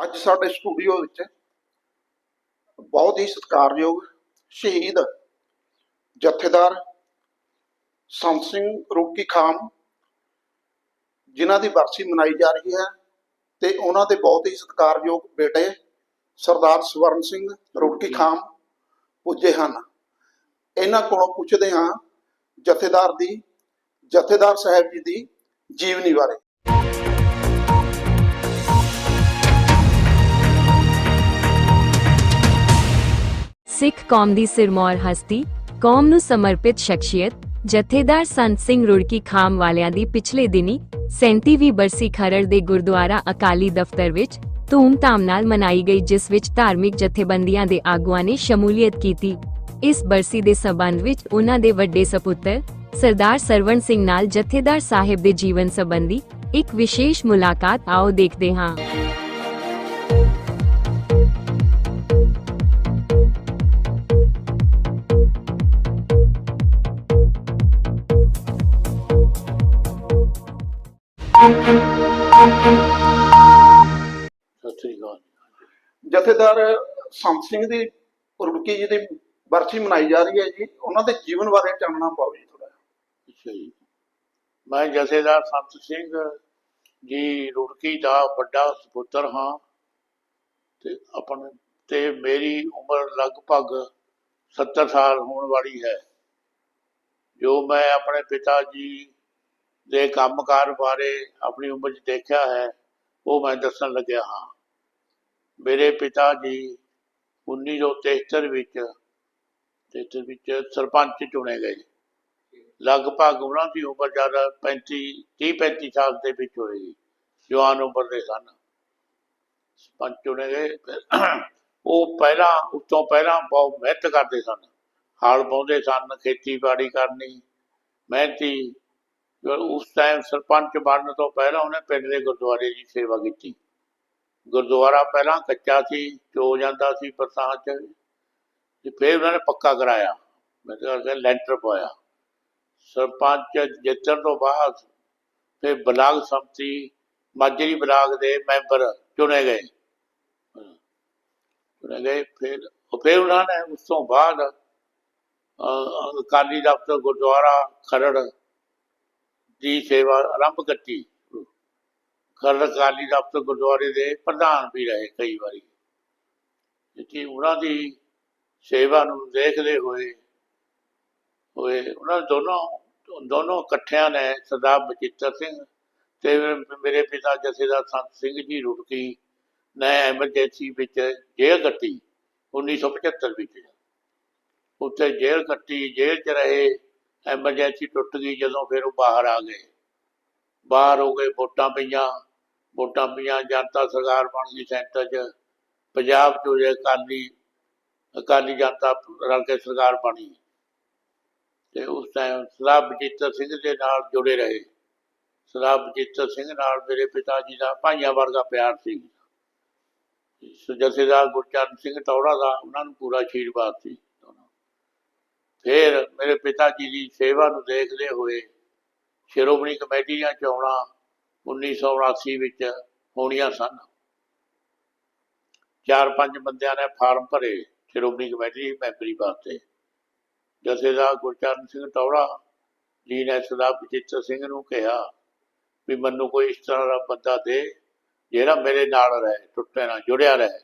ਅੱਜ ਸਾਡੇ ਸਟੂਡੀਓ ਵਿੱਚ ਬਹੁਤ ਹੀ ਸਤਿਕਾਰਯੋਗ ਸ਼ਹੀਦ ਜਥੇਦਾਰ ਸੰਤ ਸਿੰਘ ਰੂਕੀ ਖਾਮ ਜਿਨ੍ਹਾਂ ਦੀ ਬਰਸੀ ਮਨਾਈ ਜਾ ਰਹੀ ਹੈ ਤੇ ਉਹਨਾਂ ਦੇ ਬਹੁਤ ਹੀ ਸਤਿਕਾਰਯੋਗ ਬੇਟੇ ਸਰਦਾਰ ਸਵਰਨ ਸਿੰਘ ਰੂਕੀ ਖਾਮ ਪੁੱਜੇ ਹਨ। ਇਹਨਾਂ ਕੋਲੋਂ ਪੁੱਛਦੇ ਹਾਂ ਜਥੇਦਾਰ ਦੀ ਜਥੇਦਾਰ ਸਾਹਿਬ ਜੀ ਦੀ ਜੀਵਨੀ ਬਾਰੇ। ਸਿੱਖ ਕੌਮ ਦੀ ਸਿਰਮੌਰ ਹਸਤੀ, ਕੌਮ ਨੂੰ ਸਮਰਪਿਤ ਸ਼ਖਸੀਅਤ, ਜਥੇਦਾਰ ਸੰਤ ਸਿੰਘ ਰੁੜਕੀ ਖਾਮ ਵਾਲਿਆਂ ਦੀ ਪਿਛਲੇ ਦਿਨੀ 37ਵੀਂ ਬਰਸੀ ਖਰੜ ਦੇ ਗੁਰਦੁਆਰਾ ਅਕਾਲੀ ਦਫ਼ਤਰ ਵਿੱਚ ਧੂਮ-ਧਾਮ ਨਾਲ ਮਨਾਈ ਗਈ, ਜਿਸ ਵਿੱਚ ਧਾਰਮਿਕ ਜਥੇਬੰਦੀਆਂ ਦੇ ਆਗੂਆਂ ਨੇ ਸ਼ਮੂਲੀਅਤ ਕੀਤੀ। ਇਸ ਬਰਸੀ ਦੇ ਸਬੰਧ ਵਿੱਚ ਉਹਨਾਂ ਦੇ ਵੱਡੇ ਸਪੁੱਤਰ ਸਰਦਾਰ ਸਰਵਣ ਸਿੰਘ ਨਾਲ ਜਥੇਦਾਰ ਸਾਹਿਬ ਦੇ ਜੀਵਨ ਸੰਬੰਧੀ ਇੱਕ ਵਿਸ਼ੇਸ਼ ਮੁਲਾਕਾਤ ਆਓ ਦੇਖਦੇ ਹਾਂ। ਸਤਿ ਸ੍ਰੀ ਜਥੇਦਾਰ ਸੰਤ ਸਿੰਘ ਦੀ ਰੁੜਕੀ ਜੀ ਦੀ ਬਰਸੀ ਮਨਾਈ ਜਾ ਰਹੀ ਹੈ ਜੀ। ਉਹਨਾਂ ਦੇ ਜੀਵਨ ਬਾਰੇ ਜਾਣਨਾ ਪਾਓ ਜੀ ਥੋੜਾ ਅੱਛਾ ਜੀ। ਮੈਂ ਜਥੇਦਾਰ ਸੰਤ ਸਿੰਘ ਜੀ ਰੁੜਕੀ ਦਾ ਵੱਡਾ ਸੁਪੁੱਤਰ ਹਾਂ ਤੇ ਆਪਣ ਤੇ ਮੇਰੀ ਉਮਰ ਲਗਭਗ 70 ਸਾਲ ਹੋਣ ਵਾਲੀ ਹੈ। ਜੋ ਮੈਂ ਆਪਣੇ ਪਿਤਾ ਜੀ ਦੇ ਕੰਮਕਾਰ ਬਾਰੇ ਆਪਣੀ ਉਮਰ 'ਚ ਦੇਖਿਆ ਹੈ, ਉਹ ਮੈਂ ਦੱਸਣ ਲੱਗਿਆ ਹਾਂ। ਮੇਰੇ ਪਿਤਾ ਜੀ 1973 ਵਿੱਚ 73 ਵਿੱਚ ਸਰਪੰਚ ਚੁਣੇ ਗਏ। ਲਗਭਗ ਉਹਨਾਂ ਦੀ ਉਮਰ ਜਦ 35 30 35 ਸਾਲ ਦੇ ਵਿੱਚ ਹੋਏਗੀ ਜਵਾਨ ਉਮਰ ਦੇ ਸਨ। ਸਰਪੰਚ ਚੁਣੇ ਗਏ ਉਹ ਪਹਿਲਾਂ ਉਸ ਤੋਂ ਪਹਿਲਾਂ ਬਹੁਤ ਮਿਹਨਤ ਕਰਦੇ ਸਨ। ਹਾਲ ਪਾਉਂਦੇ ਸਨ, ਖੇਤੀਬਾੜੀ ਕਰਨੀ, ਮਿਹਨਤੀ। ਉਸ ਟਾਈਮ ਸਰਪੰਚ ਬਣਨ ਤੋਂ ਪਹਿਲਾਂ ਉਹਨੇ ਪਿੰਡ ਦੇ ਗੁਰਦੁਆਰੇ ਦੀ ਸੇਵਾ ਕੀਤੀ। ਗੁਰਦੁਆਰਾ ਪਹਿਲਾਂ ਕੱਚਾ ਸੀ, ਚੋ ਜਾਂਦਾ ਸੀ ਬਰਸਾਤ ਚ, ਤੇ ਫਿਰ ਉਹਨਾਂ ਨੇ ਪੱਕਾ ਕਰਾਇਆ। ਮਤਲਬ ਕਿ ਲੈਂਟਰ ਪਾਇਆ। ਸਰਪੰਚ ਜਿੱਤਣ ਤੋਂ ਬਾਅਦ ਫਿਰ ਬਲਾਕ ਸੰਮਤੀ ਮਾਜਰੀ ਬਲਾਕ ਦੇ ਮੈਂਬਰ ਚੁਣੇ ਗਏ। ਚੁਣੇ ਗਏ, ਫਿਰ ਉਹ ਫਿਰ ਉਹਨਾਂ ਨੇ ਉਸ ਤੋਂ ਬਾਅਦ ਅਕਾਲੀ ਦਫ਼ਤਰ ਗੁਰਦੁਆਰਾ ਖਰੜ ਦੀ ਸੇਵਾ ਆਰੰਭ ਕੀਤੀ। ਖਰੜ ਅਕਾਲੀ ਦਫ਼ਤਰ ਗੁਰਦੁਆਰੇ ਦੇ ਪ੍ਰਧਾਨ ਵੀ ਰਹੇ ਕਈ ਵਾਰੀ। ਜਿੱਥੇ ਉਹਨਾਂ ਦੀ ਸੇਵਾ ਨੂੰ ਦੇਖਦੇ ਹੋਏ ਹੋਏ ਉਹਨਾਂ ਦੋਨੋਂ ਦੋਨੋਂ ਇਕੱਠਿਆਂ ਨੇ ਸਰਦਾਰ ਬਚਿੱਤਰ ਸਿੰਘ ਤੇ ਮੇਰੇ ਪਿਤਾ ਜਥੇਦਾਰ ਸੰਤ ਸਿੰਘ ਜੀ ਰੁੜਕੀ ਨੇ ਐਮਰਜੈਂਸੀ ਵਿੱਚ ਜੇਲ੍ਹ ਕੱਟੀ 1975 ਵਿੱਚ। ਉੱਥੇ ਜੇਲ੍ਹ ਕੱਟੀ, ਜੇਲ੍ਹ 'ਚ ਰਹੇ, ਐਮਰਜੈਂਸੀ ਟੁੱਟ ਗਈ ਜਦੋਂ ਫਿਰ ਉਹ ਬਾਹਰ ਆ ਗਏ। ਬਾਹਰ ਹੋ ਗਏ ਵੋਟਾਂ ਪਈਆਂ। ਵੋਟਾਂ ਪਈਆਂ, ਜਨਤਾ ਸਰਕਾਰ ਬਣ ਗਈ ਸੈਂਟਰ 'ਚ, ਪੰਜਾਬ 'ਚ ਹੋਏ ਅਕਾਲੀ ਅਕਾਲੀ ਜਨਤਾ ਰਲ ਕੇ ਸਰਕਾਰ ਬਣੀ ਤੇ ਉਸ ਟਾਈਮ ਸਰਦਾਰ ਬਜੀਤਰ ਸਿੰਘ ਦੇ ਨਾਲ ਜੁੜੇ ਰਹੇ। ਸਰਦਾਰ ਬਜੀਤਰ ਸਿੰਘ ਨਾਲ ਮੇਰੇ ਪਿਤਾ ਜੀ ਦਾ, ਭਾਈਆਂ ਵਰਗਾ ਪਿਆਰ ਸੀ। ਜਥੇਦਾਰ ਗੁਰਚਰਨ ਸਿੰਘ ਟੌੜਾ ਦਾ, ਉਹਨਾਂ ਨੂੰ ਪੂਰਾ ਆਸ਼ੀਰਵਾਦ ਸੀ। ਫਿਰ ਮੇਰੇ ਪਿਤਾ ਜੀ ਦੀ ਸੇਵਾ ਨੂੰ ਦੇਖਦੇ ਹੋਏ ਸ਼੍ਰੋਮਣੀ ਕਮੇਟੀ ਦੀਆਂ ਚੋਣਾਂ 1979 ਵਿੱਚ ਹੋਣੀਆਂ ਸਨ। ਚਾਰ ਪੰਜ ਬੰਦਿਆਂ ਨੇ ਫਾਰਮ ਭਰੇ ਸ਼੍ਰੋਮਣੀ ਕਮੇਟੀ ਮੈਂਬਰੀ ਵਾਸਤੇ। ਜਥੇਦਾਰ ਗੁਰਚਰਨ ਸਿੰਘ ਟੌੜਾ ਜੀ ਨੇ ਸਰਦਾਰ ਬਚਿੱਤਰ ਸਿੰਘ ਨੂੰ ਕਿਹਾ ਵੀ ਮੈਨੂੰ ਕੋਈ ਇਸ ਤਰ੍ਹਾਂ ਦਾ ਬੰਦਾ ਦੇ ਜਿਹੜਾ ਮੇਰੇ ਨਾਲ ਰਹੇ, ਟੁੱਟੇ ਨਾ, ਜੁੜਿਆ ਰਹੇ।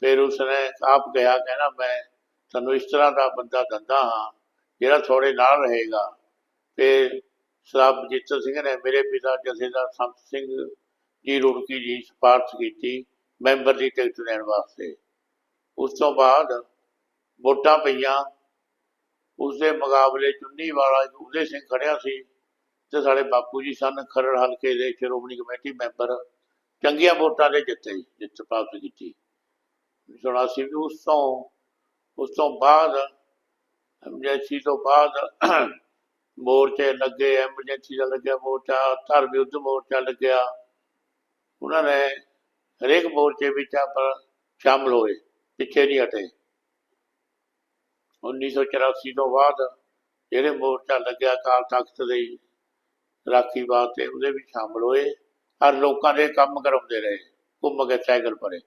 ਫਿਰ ਉਸਨੇ ਆਪ ਕਿਹਾ, ਕਹਿੰਦਾ, ਮੈਂ ਤੁਹਾਨੂੰ ਇਸ ਤਰ੍ਹਾਂ ਦਾ ਬੰਦਾ ਦਿੰਦਾ ਹਾਂ, ਜਿਹੜਾ ਤੁਹਾਡੇ ਨਾਲ ਰਹੇਗਾ। ਤੇ ਸਰਦਾਰ ਬਚਿੱਤਰ ਸਿੰਘ ਨੇ ਮੇਰੇ ਪਿਤਾ ਜਥੇਦਾਰ ਸੰਤ ਸਿੰਘ ਜੀ ਰੁੜਕੀ ਜੀ ਸਿਫਾਰਸ਼ ਕੀਤੀ ਮੈਂਬਰ ਦੀ ਟਿਕਟ ਲੈਣ ਵਾਸਤੇ। ਉਸ ਤੋਂ ਬਾਅਦ ਵੋਟਾਂ ਪਈਆਂ। ਉਸ ਦੇ ਮੁਕਾਬਲੇ ਚੁੰਨੀ ਵਾਲਾ ਉਦੇ ਸਿੰਘ ਖੜਿਆ ਸੀ ਤੇ ਸਾਡੇ ਬਾਪੂ ਜੀ ਸਨ ਖਰੜ ਹਲਕੇ ਦੇ ਸ਼੍ਰੋਮਣੀ ਕਮੇਟੀ ਮੈਂਬਰ ਚੰਗੀਆਂ ਵੋਟਾਂ ਦੇ ਜਿੱਤੇ ਜਿੱਤ ਪ੍ਰਾਪਤ ਕੀਤੀ। 1984 ਵਿੱਚ ਉਸ ਤੋਂ ਉਸ ਤੋਂ ਬਾਅਦ ਐਮਰਜੈਂਸੀ ਤੋਂ ਬਾਅਦ ਮੋਰਚੇ ਲੱਗੇ, ਐਮਰਜੈਂਸੀ ਦਾ ਲੱਗਿਆ ਮੋਰਚਾ ਧਰਮ ਯੁੱਧ ਮੋਰਚਾ ਲੱਗਿਆ। ਉਹਨਾਂ ਨੇ ਹਰੇਕ ਮੋਰਚੇ ਵਿੱਚ ਆਪ ਸ਼ਾਮਲ ਹੋਏ, ਪਿੱਛੇ ਨਹੀਂ ਹਟੇ। 1984 ਤੋਂ ਬਾਅਦ ਜਿਹੜੇ ਮੋਰਚਾ ਲੱਗਿਆ ਕਾਲ ਤਖਤ ਦੇ ਰਾਖੀ ਵਾਸਤੇ ਉਹਦੇ ਵਿੱਚ ਸ਼ਾਮਲ ਹੋਏ। ਹਰ ਲੋਕਾਂ ਦੇ ਕੰਮ ਕਰਾਉਂਦੇ ਰਹੇ, ਘੁੰਮ ਕੇ ਸਾਈਕਲ ਪਰੇ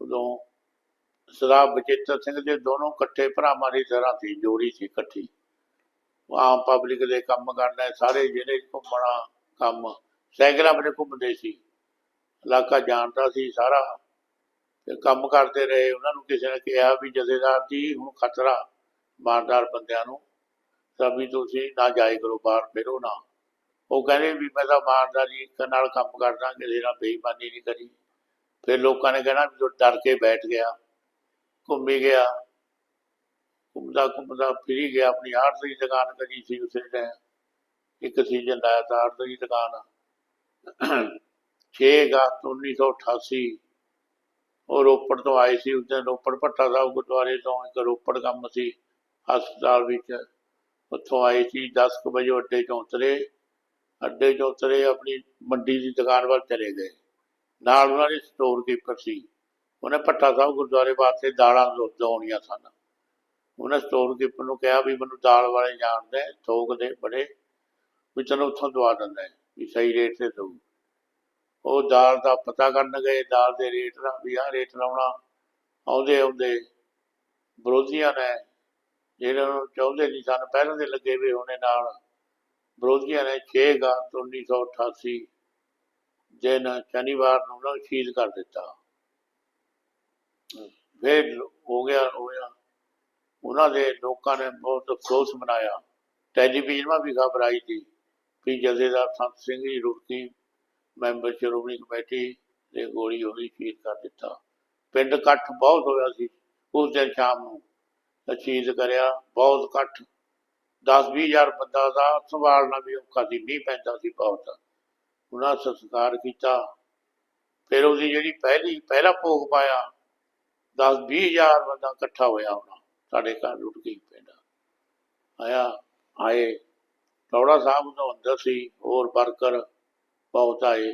ਉਦੋਂ ਸਰਦਾਰ ਬਚੇਤਰ ਸਿੰਘ ਦੇ ਦੋਨੋਂ ਇਕੱਠੇ ਭਰਾਵਾਂ ਦੀ ਤਰ੍ਹਾਂ ਸੀ, ਜੋੜੀ ਸੀ ਇਕੱਠੀ। ਆਮ ਪਬਲਿਕ ਦੇ ਕੰਮ ਕਰਨਾ ਸਾਰੇ ਜਿਹੜੇ ਘੁੰਮਣਾ ਕੰਮ, ਸਾਈਕਲਾਂ 'ਤੇ ਘੁੰਮਦੇ ਸੀ। ਇਲਾਕਾ ਜਾਣਦਾ ਸੀ ਸਾਰਾ ਤੇ ਕੰਮ ਕਰਦੇ ਰਹੇ, ਉਹਨਾਂ ਨੂੰ ਕਿਸੇ ਨੇ ਕਿਹਾ ਵੀ ਜਥੇਦਾਰ ਜੀ, ਹੁਣ ਖਤਰਾ ਮਾਰਦਾਰ ਬੰਦਿਆਂ ਨੂੰ ਤਾਂ ਵੀ ਤੁਸੀਂ ਨਾ ਜਾਏ ਕਰੋ ਬਾਹਰ, ਫਿਰੋ ਨਾ। ਉਹ ਕਹਿੰਦੇ ਵੀ ਮੈਂ ਤਾਂ ਇਮਾਨਦਾਰੀ ਨਾਲ ਕੰਮ ਕਰਦਾ, ਕਿਸੇ ਨਾਲ ਬੇਈਮਾਨੀ ਨਹੀਂ ਕਰੀ। ਫਿਰ ਲੋਕਾਂ ਨੇ ਕਹਿਣਾ ਵੀ ਤੂੰ ਡਰ ਕੇ ਬੈਠ ਗਿਆ। ਘੁੰਮੀ ਗਿਆ। ਘੁੰਮਦਾ ਘੁੰਮਦਾ ਫਿਰੀ ਗਿਆ। ਆਪਣੀ ਆਰਟ ਦੀ ਦੁਕਾਨ ਕਰੀ ਸੀ ਉਸੇ ਨੇ ਇੱਕ ਸੀਜ਼ਨ ਲਾਇਆ ਤਾਂ ਆਰਟ ਦੀ ਦੁਕਾਨ। 6 ਅਗਸਤ 1988 ਉਹ ਰੋਪੜ ਤੋਂ ਆਏ ਸੀ। ਉਸ ਦਿਨ ਰੋਪੜ ਭੱਟਾ ਸਾਹਿਬ ਗੁਰਦੁਆਰੇ ਤੋਂ ਇੱਕ ਰੋਪੜ ਕੰਮ ਸੀ। ਹਸਪਤਾਲ ਵਿੱਚ ਉੱਥੋਂ ਆਏ ਸੀ। 10 ਕੁ ਵਜੇ ਅੱਡੇ ਚੋਂ ਉਤਰੇ। ਅੱਡੇ ਚੋਂ ਉਤਰੇ, ਆਪਣੀ ਮੰਡੀ ਦੀ ਦੁਕਾਨ ਵੱਲ ਚਲੇ ਗਏ। ਨਾਲ ਉਹਨਾਂ ਦੇ ਸਟੋਰ ਕੀਪਰ ਸੀ। ਉਹਨੇ ਭੱਟਾ ਸਾਹਿਬ ਗੁਰਦੁਆਰੇ ਵਾਸਤੇ ਦਾਲਾਂ ਦਵਾਉਣੀਆਂ ਸਨ। ਉਹਨੇ ਸਟੋਰ ਕੀਪਰ ਨੂੰ ਕਿਹਾ ਵੀ ਮੈਨੂੰ ਦਾਲ ਵਾਲੇ ਜਾਣਦੇ ਥੋਕ ਦੇ ਬੜੇ, ਵੀ ਤੈਨੂੰ ਉੱਥੋਂ ਦਵਾ ਦਿੰਦਾ ਵੀ ਸਹੀ ਰੇਟ ਤੇ ਦਊ। ਉਹ ਦਾਲ ਦਾ ਪਤਾ ਕਰਨ ਗਏ, ਦਾਲ ਦੇ ਰੇਟ ਦਾ, ਵੀ ਆਹ ਰੇਟ ਲਾਉਣਾ। ਆਉਂਦੇ ਆਉਂਦੇ ਵਿਰੋਧੀਆਂ ਨੇ, ਜਿਹੜੇ ਨੂੰ ਚਾਹੁੰਦੇ ਨਹੀਂ ਸਨ, ਪਹਿਲਾਂ ਦੇ ਲੱਗੇ ਵੀ ਹੋਣੇ ਨਾਲ, ਵਿਰੋਧੀਆਂ ਨੇ 6 ਅਗਸਤ 1988 ਦਿਨ ਸ਼ਨੀਵਾਰ ਨੂੰ ਉਹਨਾਂ ਨੂੰ ਸ਼ਹੀਦ ਕਰ ਦਿੱਤਾ। ਫਿਰ ਹੋ ਗਿਆ ਹੋਇਆ ਉਹਨਾਂ ਦੇ ਲੋਕਾਂ ਨੇ ਬਹੁਤ ਅਫਸੋਸ ਮਨਾਇਆ। ਟੈਲੀਵਿਜ਼ਨਾਂ ਵੀ ਖਬਰ ਆਈ ਸੀ ਕਿ ਜਥੇਦਾਰ ਸੰਤ ਸਿੰਘ ਜੀ ਰੁੜਕੀ, ਮੈਂਬਰ ਸ਼੍ਰੋਮਣੀ ਕਮੇਟੀ ਦੇ ਗੋਲੀ ਹੋਈ ਸ਼ਹੀਦ ਕਰ ਦਿੱਤਾ। ਪਿੰਡ ਇਕੱਠ ਬਹੁਤ ਹੋਇਆ ਸੀ। ਉਸ ਦਿਨ ਸ਼ਾਮ ਨੂੰ ਤਾਂ ਸ਼ਹੀਦ ਕਰਿਆ, ਬਹੁਤ ਇਕੱਠ। 10 ਹਜ਼ਾਰ ਬੰਦਾ ਦਾ ਸੰਭਾਲਣਾ ਵੀ ਔਖਾ ਸੀ, ਮੀਂਹ ਪੈਂਦਾ ਸੀ ਬਹੁਤ। ਉਹਨਾਂ ਸੰਸਕਾਰ ਕੀਤਾ। ਫਿਰ ਉਹਦੀ ਜਿਹੜੀ ਪਹਿਲੀ, ਪਹਿਲਾ ਭੋਗ ਪਾਇਆ 10 ਹਜ਼ਾਰ ਬੰਦਾ ਇਕੱਠਾ ਹੋਇਆ ਹੋਣਾ, ਸਾਡੇ ਘਰ ਲੁੱਟ ਕੇ ਪਿੰਡ। ਆਇਆ, ਆਏ। ਟੌੜਾ ਸਾਹਿਬ ਤੋਂ ਅੰਦਰ ਸੀ, ਹੋਰ ਵਰਕਰ ਬਹੁਤ ਆਏ।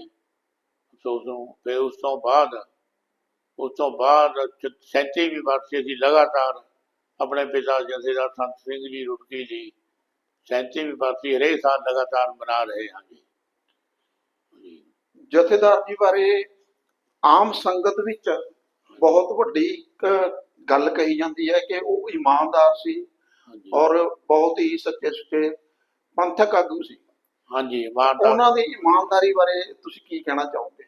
ਸੋ ਤੋਂ ਫਿਰ ਉਸ ਤੋਂ ਬਾਅਦ, ਉਸ ਤੋਂ ਬਾਅਦ 37 ਵਰਸੇ ਸੀ, ਲਗਾਤਾਰ ਆਪਣੇ ਪਿਤਾ ਜਥੇਦਾਰ ਸੰਤ ਸਿੰਘ ਜੀ, ਰੁੜਕੀ ਜੀ 37 ਵਰਸੀ, ਹਰੇਕ ਸਾਲ ਲਗਾਤਾਰ ਮਨਾ ਰਹੇ ਹਾਂ ਜੀ ਜਥੇਦਾਰ ਜੀ ਬਾਰੇ ਆਮ ਸੰਗਤ ਵਿੱਚ ਬਹੁਤ ਵੱਡੀ ਗੱਲ ਕਹੀ ਜਾਂਦੀ ਹੈ ਕਿ ਉਹ ਇਮਾਨਦਾਰ ਸੀ ਔਰ ਬਹੁਤ ਹੀ ਸੱਚੇ ਸੁੱਚੇ ਪੰਥਕ ਆਗੂ ਸੀ। ਹਾਂਜੀ ਇਮਾਨਦਾਰ। ਉਹਨਾਂ ਦੀ ਇਮਾਨਦਾਰੀ ਬਾਰੇ ਤੁਸੀਂ ਕੀ ਕਹਿਣਾ ਚਾਹੋਗੇ?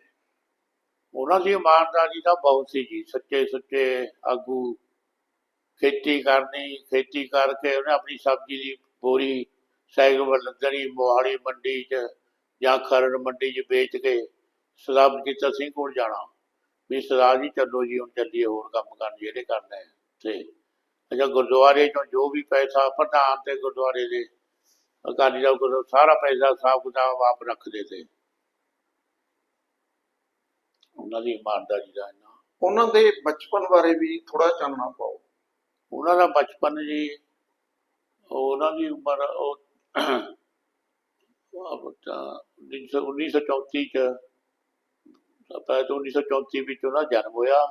ਉਹਨਾਂ ਦੀ ਇਮਾਨਦਾਰੀ ਤਾਂ ਬਹੁਤ ਸੀ ਜੀ ਸੱਚੇ ਸੁੱਚੇ ਆਗੂ। ਖੇਤੀ ਕਰਨੀ ਖੇਤੀ ਕਰਕੇ ਉਹਨੇ ਆਪਣੀ ਸਬਜ਼ੀ ਦੀ ਬੋਰੀ ਸਾਈਕਲ ਲੱਦਣੀ ਮੋਹਾਲੀ ਮੰਡੀ 'ਚ ਜਾਂ ਖਰੜ ਮੰਡੀ 'ਚ ਵੇਚ ਕੇ ਸਰਦਾਰ ਬਜੀਤ ਸਿੰਘ ਕੋਲ ਜਾਣਾ। ਵੀ ਸਰਦਾਰ ਜੀ ਚੱਲੋ ਜੀ ਹੁਣ ਚੱਲੀਏ ਹੋਰ ਕੰਮ ਕਰਨ ਜਿਹੜੇ ਕਰਨੇ ਆ ਤੇ ਅੱਛਾ ਗੁਰਦੁਆਰੇ 'ਚੋਂ ਜੋ ਵੀ ਪੈਸਾ ਪ੍ਰਧਾਨ ਤੇ ਗੁਰਦੁਆਰੇ ਦੇ ਅਕਾਲੀ ਦਾ ਕੋਲ ਸਾਰਾ ਪੈਸਾ ਹਿਸਾਬ ਕਿਤਾਬ ਆਪ ਰੱਖਦੇ ਤੇ ਉਹਨਾਂ ਦੀ ਇਮਾਨਦਾਰੀ ਦਾ ਇੰਨਾ। ਉਹਨਾਂ ਦੇ ਬਚਪਨ ਬਾਰੇ ਵੀ ਥੋੜਾ ਚਾਨਣਾ ਪਾਓ ਉਹਨਾਂ ਦਾ ਬਚਪਨ ਜੀ ਉਹ ਉਹਨਾਂ ਦੀ ਉਮਰ ਉਹ ਉਹ ਤਾਂ 1934 ਚ ਆਪਾਂ ਤੋਂ 1934 ਵਿੱਚ ਉਹਨਾਂ ਜਨਮ ਹੋਇਆ।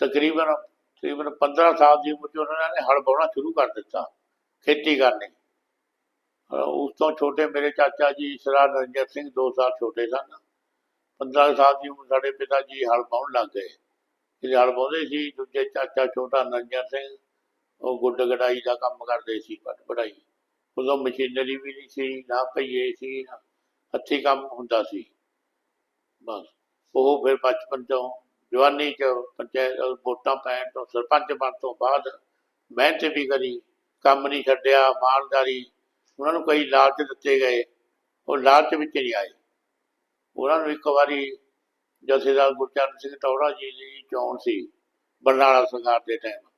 ਤਕਰੀਬਨ ਤਕਰੀਬਨ 15 ਸਾਲ ਦੀ ਉਮਰ 'ਚ ਉਹਨਾਂ ਨੇ ਹਲ ਵਾਹੁਣਾ ਸ਼ੁਰੂ ਕਰ ਦਿੱਤਾ, ਖੇਤੀ ਕਰਨੀ। ਉਸ ਤੋਂ ਛੋਟੇ ਮੇਰੇ ਚਾਚਾ ਜੀ ਸਰਦਾਰ ਨਰਿੰਦਰ ਸਿੰਘ 2 ਸਾਲ ਛੋਟੇ ਸਨ। 15 ਸਾਲ ਦੀ ਉਮਰ ਸਾਡੇ ਪਿਤਾ ਜੀ ਹਲ ਵਾਹੁਣ ਲੱਗ ਗਏ। ਜਿਹੜੇ ਹਲ ਵਾਹੁੰਦੇ ਸੀ, ਦੂਜੇ ਚਾਚਾ ਛੋਟਾ ਨਰਿੰਦਰ ਸਿੰਘ, ਉਹ ਗੁੱਡ ਗੜਾਈ ਦਾ ਕੰਮ ਕਰਦੇ ਸੀ ਪੱਟ ਵਢਾਈ ਉਦੋਂ ਮਸ਼ੀਨਰੀ ਵੀ ਨਹੀਂ ਸੀ, ਨਾ ਪਈਏ ਸੀ ਹੱਥੀ ਕੰਮ ਹੁੰਦਾ ਸੀ। ਬਸ। ਉਹ ਫਿਰ ਬਚਪਨ ਤੋਂ ਜਵਾਨੀ ਚ ਪੰਚਾਇਤ ਵੋਟਾਂ ਪੈਣ ਤੋਂ, ਸਰਪੰਚ ਬਣ ਤੋਂ ਬਾਅਦ ਮਿਹਨਤ ਵੀ ਕਰੀ, ਕੰਮ ਨਹੀਂ ਛੱਡਿਆ ਇਮਾਨਦਾਰੀ ਉਹਨਾਂ ਨੂੰ ਕਈ ਲਾਲਚ ਦਿੱਤੇ ਗਏ, ਉਹ ਲਾਲਚ ਵਿੱਚ ਨਹੀਂ ਆਏ। ਉਹਨਾਂ ਨੂੰ ਇੱਕ ਵਾਰੀ ਜਥੇਦਾਰ ਗੁਰਚਰਨ ਸਿੰਘ ਟੌੜਾ ਜੀ ਦੀ ਚੋਣ ਸੀ, ਬਰਨਾਲਾ ਸਰਕਾਰ ਦੇ ਟਾਈਮ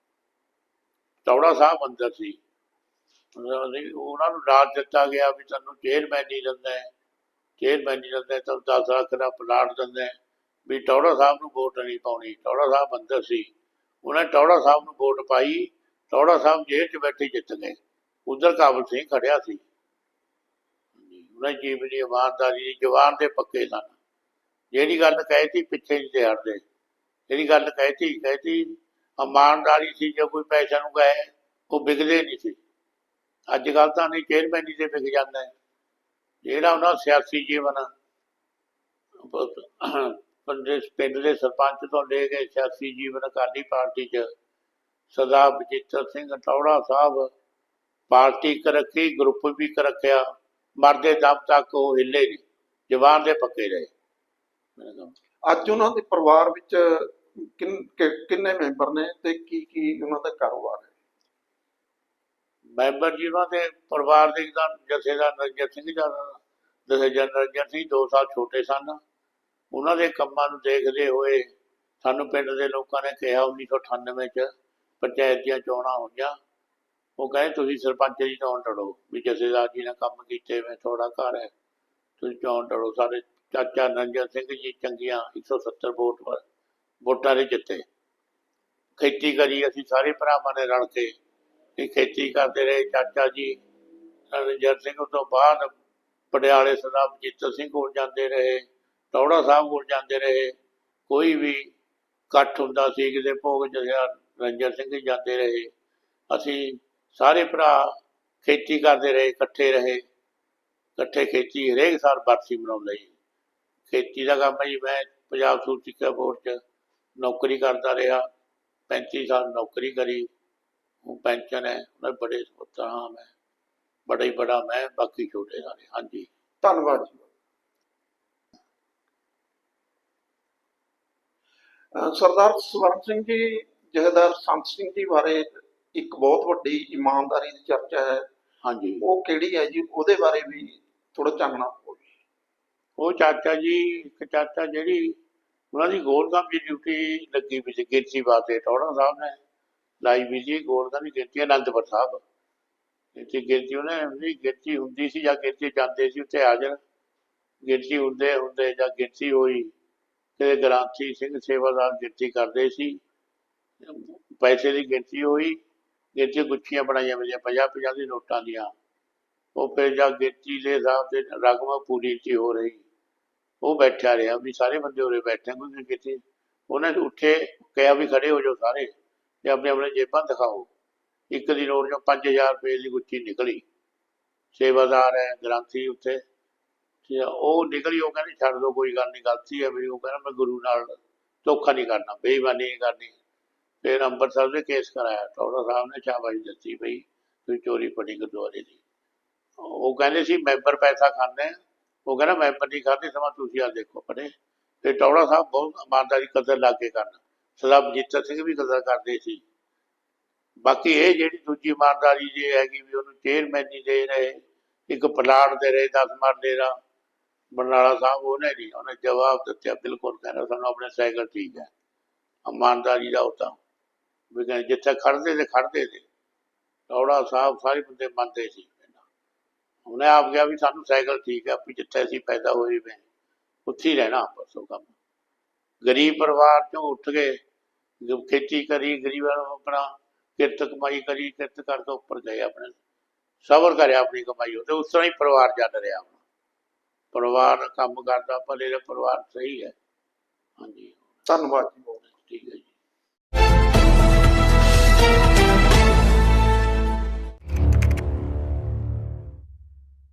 ਟੌੜਾ ਸਾਹਿਬ ਅੰਦਰ ਸੀ। ਉਹਨਾਂ ਨੂੰ ਲਾਲਚ ਦਿੱਤਾ ਗਿਆ ਵੀ ਤੁਹਾਨੂੰ ਚੇਅਰਮੈਨ ਨਹੀਂ ਦਿੰਦਾ ਚੇਅਰਮੈਨ ਨਹੀਂ ਦਿੰਦਾ ਤਾਂ 10 ਲੱਖ ਦਾ ਪਲਾਟ ਦਿੰਦਾ। ਵੀ ਟੌੜਾ ਸਾਹਿਬ ਨੂੰ ਵੋਟ ਨਹੀਂ ਪਾਉਣੀ। ਟੌੜਾ ਸਾਹਿਬ ਅੰਦਰ ਸੀ। ਉਹਨਾਂ ਟੌੜਾ ਸਾਹਿਬ ਨੂੰ ਵੋਟ ਪਾਈ। ਟੌੜਾ ਸਾਹਿਬ ਜੇਲ੍ਹ 'ਚ ਬੈਠੇ ਜਿੱਤ ਗਏ। ਉਧਰ ਕਾਬਲ ਸਿੰਘ ਖੜਿਆ ਸੀ। ਉਹਨਾਂ ਦੀ ਦੀ ਇਮਾਨਦਾਰੀ ਦੀ ਜਵਾਨ ਦੇ ਪੱਕੇ ਸਨ ਜਿਹੜੀ ਗੱਲ ਕਹਿਤੀ ਪਿੱਛੇ ਨਹੀਂ ਹਟਦੇ। ਜਿਹੜੀ ਗੱਲ ਕਹਿਤੀ ਕਹਿਤੀ ਇਮਾਨਦਾਰੀ ਸੀ ਜੇ ਕੋਈ ਪੈਸਾ ਨੂੰ ਗਏ ਉਹ ਵਿਕਦੇ ਨਹੀਂ ਸੀ। ਅੱਜ ਕੱਲ੍ਹ ਤਾਂ ਨਹੀਂ ਹੀ ਤੇ ਵਿਕ ਜਾਂਦਾ। ਹੈ ਜਿਹੜਾ ਉਹਨਾਂ ਸਿਆਸੀ ਜੀਵਨ ਪੰਡੇ ਦੇ ਸਰਪੰਚ ਤੋਂ ਲੈ ਕੇ ਸਿਆਸੀ ਜੀਵਨ ਅਕਾਲੀ ਪਾਰਟੀ 'ਚ ਸਰਦਾਰ ਬਜਿੱਤਰ ਸਿੰਘ ਟੌੜਾ ਸਾਹਿਬ ਪਾਰਟੀ ਇੱਕ ਰੱਖੀ ਗਰੁੱਪ ਵੀ ਰੱਖਿਆ ਮਰਦੇ ਦਮ ਤੱਕ ਉਹ ਹਿੱਲੇ ਨਹੀਂ ਜਵਾਨ ਦੇ ਪੱਕੇ ਰਹੇ। ਅੱਜ ਉਹਨਾਂ ਦੇ ਪਰਿਵਾਰ ਵਿੱਚ ਕਿੰਨ- ਮੈਂਬਰ ਨੇ ਤੇ ਕੀ ਕੀ ਉਹਨਾਂ ਦਾ ਕਾਰੋਬਾਰ ਹੈ ਮੈਂਬਰ ਜੀ ਉਹਨਾਂ ਦੇ ਪਰਿਵਾਰ ਦੇ ਜਥੇਦਾਰ ਨਰਿੰਦਰ ਸਿੰਘ ਜੀ ਜਥੇਦਾਰ ਨਰਿੰਦਰ ਸਿੰਘ 2 ਸਾਲ ਛੋਟੇ ਸਨ ਉਹਨਾਂ ਦੇ ਕੰਮਾਂ ਨੂੰ ਦੇਖਦੇ ਹੋਏ ਸਾਨੂੰ ਪਿੰਡ ਦੇ ਲੋਕਾਂ ਨੇ ਕਿਹਾ 1998 ਚ ਪੰਚਾਇਤ ਦੀਆਂ ਚੋਣਾਂ ਹੋਈਆਂ। ਉਹ ਕਹੇ ਤੁਸੀਂ ਸਰਪੰਚ ਦੀ ਚੋਣ ਲੜੋ। ਵੀ ਜਥੇਦਾਰ ਜੀ ਨੇ ਕੰਮ ਕੀਤੇ ਮੈਂ ਥੋੜਾ ਘਰ ਹੈ। ਤੁਸੀਂ ਚੋਣ ਲੜੋ। ਸਾਡੇ ਚਾਚਾ ਨਰਿੰਦਰ ਸਿੰਘ ਜੀ ਚੰਗੀਆਂ 170 ਵੋਟ ਪਰ ਵੋਟਾਂ ਦੇ ਜਿੱਤੇ। ਖੇਤੀ ਕਰੀ, ਅਸੀਂ ਸਾਰੇ ਭਰਾਵਾਂ ਨੇ ਰਲ ਕੇ ਇਹ ਖੇਤੀ ਕਰਦੇ ਰਹੇ। ਚਾਚਾ ਜੀ ਰਣਜੀਤ ਸਿੰਘ ਤੋਂ ਬਾਅਦ ਪਟਿਆਲੇ ਸਰਦਾਰ ਬਜਿੱਤਰ ਸਿੰਘ ਕੋਲ ਜਾਂਦੇ ਰਹੇ। ਟੌੜਾ ਸਾਹਿਬ ਕੋਲ ਜਾਂਦੇ ਰਹੇ। ਕੋਈ ਵੀ ਇਕੱਠ ਹੁੰਦਾ ਸੀ, ਕਿਤੇ ਭੋਗ ਜਿਹੜਾ ਰਣਜੀਤ ਸਿੰਘ ਜਾਂਦੇ ਰਹੇ। ਅਸੀਂ ਸਾਰੇ ਭਰਾ ਖੇਤੀ ਕਰਦੇ ਰਹੇ, ਇਕੱਠੇ ਰਹੇ। ਇਕੱਠੇ ਖੇਤੀ ਹਰੇਕ ਸਾਲ ਬਰਸੀ ਮਨਾਉਂਦੇ ਜੀ ਖੇਤੀ ਦਾ ਕੰਮ ਹੈ ਜੀ, ਮੈਂ ਪੰਜਾਬ ਸੂਰ ਸਿੱਖਿਆ ਬੋਰਡ 'ਚ ਨੌਕਰੀ ਕਰਦਾ ਰਿਹਾ। 35 ਸਾਲ ਨੌਕਰੀ ਕਰੀ। ਉਹ ਪੈਨਸ਼ਨ ਹੈ ਉਹਨਾਂ ਬੜੇ ਪੁੱਤਰ ਹਾਂ ਮੈਂ। ਬੜਾ ਹੀ ਬੜਾ, ਮੈਂ ਬਾਕੀ ਛੋਟੇ ਸਾਰੇ। ਹਾਂਜੀ। ਧੰਨਵਾਦ ਜੀ। ਸਰਦਾਰ ਸਵਰਨ ਸਿੰਘ ਜੀ ਜਹੇਦਾਰ ਸੰਤ ਸਿੰਘ ਜੀ ਬਾਰੇ ਇੱਕ ਬਹੁਤ ਵੱਡੀ ਇਮਾਨਦਾਰੀ ਦੀ ਚਰਚਾ ਹੈ। ਹਾਂਜੀ। ਉਹ ਕਿਹੜੀ ਹੈ ਜੀ? ਉਹਦੇ ਬਾਰੇ ਵੀ ਥੋੜਾ ਚਾਨਣਾ ਉਹ ਚਾਚਾ ਜੀ ਇੱਕ ਚਾਚਾ ਜਿਹੜੀ ਉਹਨਾਂ ਦੀ ਗੋਲਗੰਮ ਦੀ ਡਿਊਟੀ ਲੱਗੀ ਵੀ ਸੀ ਵਾਸਤੇ ਟੌੜਾ ਸਾਹਿਬ ਨੇ ਲਾਈ ਵੀ ਸੀ ਗੋਲਗੰਮ ਦੀ ਗਿਰਚੀ ਅਨੰਦਪੁਰ ਸਾਹਿਬ। ਇੱਥੇ ਗਿਰਚੀ ਉਹਨੇ ਉਹਦੀ ਗਿਰਚੀ ਹੁੰਦੀ ਸੀ ਜਾਂ ਗਿਰਚੀ ਜਾਂਦੇ ਸੀ ਉੱਥੇ ਹਾਜ਼ਰ ਗਿਰਚੀ ਹੁੰਦੇ ਹੁੰਦੇ ਜਾਂ ਗਿਰਚੀ ਹੋਈ ਤੇ ਗ੍ਰਾਂਥੀ ਸਿੰਘ ਸੇਵਾਦਾਰ ਗਿਰਚੀ ਕਰਦੇ ਸੀ। ਪੈਸੇ ਦੀ ਗਿਣਤੀ ਹੋਈ। ਗਿਣਤੀ ਗੁੱਛੀਆਂ ਬਣਾਈਆਂ ਮੇਰੀਆਂ ਪੰਜਾਹ ਪੰਜਾਹ ਦੀ ਨੋਟਾਂ ਦੀਆਂ। ਉਹ ਫਿਰ ਜਦ ਗਿਣਤੀ ਦੇ ਹਿਸਾਬ ਦੇ ਰਕਮ ਪੂਰੀ ਤੀ ਹੋ ਰਹੀ, ਉਹ ਬੈਠਾ ਰਿਹਾ ਵੀ ਸਾਰੇ ਬੰਦੇ ਉਰੇ ਬੈਠੇ ਕੋਈ ਕਿਤੇ ਉਹਨੇ ਉੱਠੇ, ਕਿਹਾ ਵੀ ਖੜੇ ਹੋ ਜਾਓ ਸਾਰੇ ਤੇ ਆਪਣੇ ਆਪਣੇ ਜੇਬਾਂ ਦਿਖਾਓ। ਇੱਕ ਦੀ ਨੋਟ ਚੋਂ 5000 ਰੁਪਏ ਦੀ ਗੁੱਛੀ ਨਿਕਲੀ। ਸੇਵਾਦਾਰ ਹੈ, ਗ੍ਰਾਂਥੀ ਉੱਥੇ ਤੇ ਉਹ ਨਿਕਲੀ ਉਹ ਕਹਿੰਦੀ ਛੱਡ ਦੋ, ਕੋਈ ਗੱਲ ਨਹੀਂ ਗਲਤੀ ਹੈ ਮੇਰੀ। ਉਹ ਕਹਿੰਦਾ ਮੈਂ ਗੁਰੂ ਨਾਲ ਧੋਖਾ ਨਹੀਂ ਕਰਨਾ, ਬੇਈਮਾਨੀ ਨਹੀਂ ਕਰਨੀ। ਫਿਰ ਅੰਮ੍ਰਿਤਸਰ ਦੇ ਕੇਸ ਕਰਾਇਆ। ਟੌੜਾ ਸਾਹਿਬ ਨੇ ਸ਼ਾਬਾਸ਼ ਦਿੱਤੀ ਬਈ ਤੁਸੀਂ ਚੋਰੀ ਪੜੀ ਗੁਰਦੁਆਰੇ ਦੀ। ਉਹ ਕਹਿੰਦੇ ਸੀ, ਮੈਂਬਰ ਪੈਸਾ ਖਾਂਦੇ ਉਹ ਕਹਿੰਦਾ ਮੈਂਬਰ ਨਹੀਂ ਖਾਂਦੇ, ਸਮਾਂ ਤੁਸੀਂ ਆ ਦੇਖੋ ਪੜੇ ਤੇ ਟੌੜਾ ਸਾਹਿਬ ਬਹੁਤ ਇਮਾਨਦਾਰੀ ਕਦਰ ਲਾ ਕੇ ਕਰਨ। ਸਰਦਾਰ ਬਜਿੱਤਰ ਸਿੰਘ ਵੀ ਕਦਰ ਕਰਦੇ ਸੀ। ਬਾਕੀ ਇਹ ਜਿਹੜੀ ਦੂਜੀ ਇਮਾਨਦਾਰੀ ਜੇ ਹੈਗੀ ਵੀ ਉਹਨੂੰ ਚੇਅਰਮੈਨ ਨਹੀਂ ਦੇ ਰਹੇ, ਇੱਕ ਪਲਾਟ ਦੇ ਰਹੇ 10 ਮਰਲੇ ਦਾ। ਬਰਨਾਲਾ ਸਾਹਿਬ ਉਹਨੇ ਨਹੀਂ, ਉਹਨੇ ਜਵਾਬ ਦਿੱਤਾ, ਬਿਲਕੁਲ ਕਹਿੰਦਾ ਸਾਨੂੰ ਆਪਣੇ ਸਾਈਕਲ ਠੀਕ ਹੈ। ਇਮਾਨਦਾਰੀ ਦਾ ਉਤਾ ਵੀ ਕਹਿੰਦੇ ਜਿੱਥੇ ਖੜਦੇ ਤੇ ਖੜਦੇ ਤੇ। ਟੌੜਾ ਸਾਹਿਬ ਸਾਰੇ ਬੰਦੇ ਮੰਨਦੇ ਸੀ ਉਹਨੇ ਆਪ ਕਿਹਾ ਵੀ ਸਾਨੂੰ ਸਾਈਕਲ ਠੀਕ ਹੈ, ਵੀ ਜਿੱਥੇ ਅਸੀਂ ਪੈਦਾ ਹੋਏ ਵੇ ਉੱਥੇ ਹੀ ਰਹਿਣਾ ਬਸ ਉਹ ਕੰਮ। ਗਰੀਬ ਪਰਿਵਾਰ ਚੋਂ ਉੱਠ ਕੇ ਜੋ ਖੇਤੀ ਕਰੀ, ਗਰੀਬਾਂ ਨੂੰ ਆਪਣਾ ਕਿਰਤ ਕਮਾਈ ਕਰੀ, ਕਿਰਤ ਕਰਕੇ ਉੱਪਰ ਗਏ ਆਪਣੇ। ਸਬਰ ਕਰਿਆ ਆਪਣੀ ਕਮਾਈ ਤੇ ਉਸ ਤਰ੍ਹਾਂ ਹੀ ਪਰਿਵਾਰ ਚੱਲ ਰਿਹਾ ਪਰਿਵਾਰ ਕੰਮ ਕਰਦਾ ਭਲੇ ਦਾ ਪਰਿਵਾਰ ਸਹੀ ਹੈ। ਹਾਂਜੀ। ਧੰਨਵਾਦ ਜੀ। ਬਹੁਤ ਠੀਕ ਹੈ ਜੀ।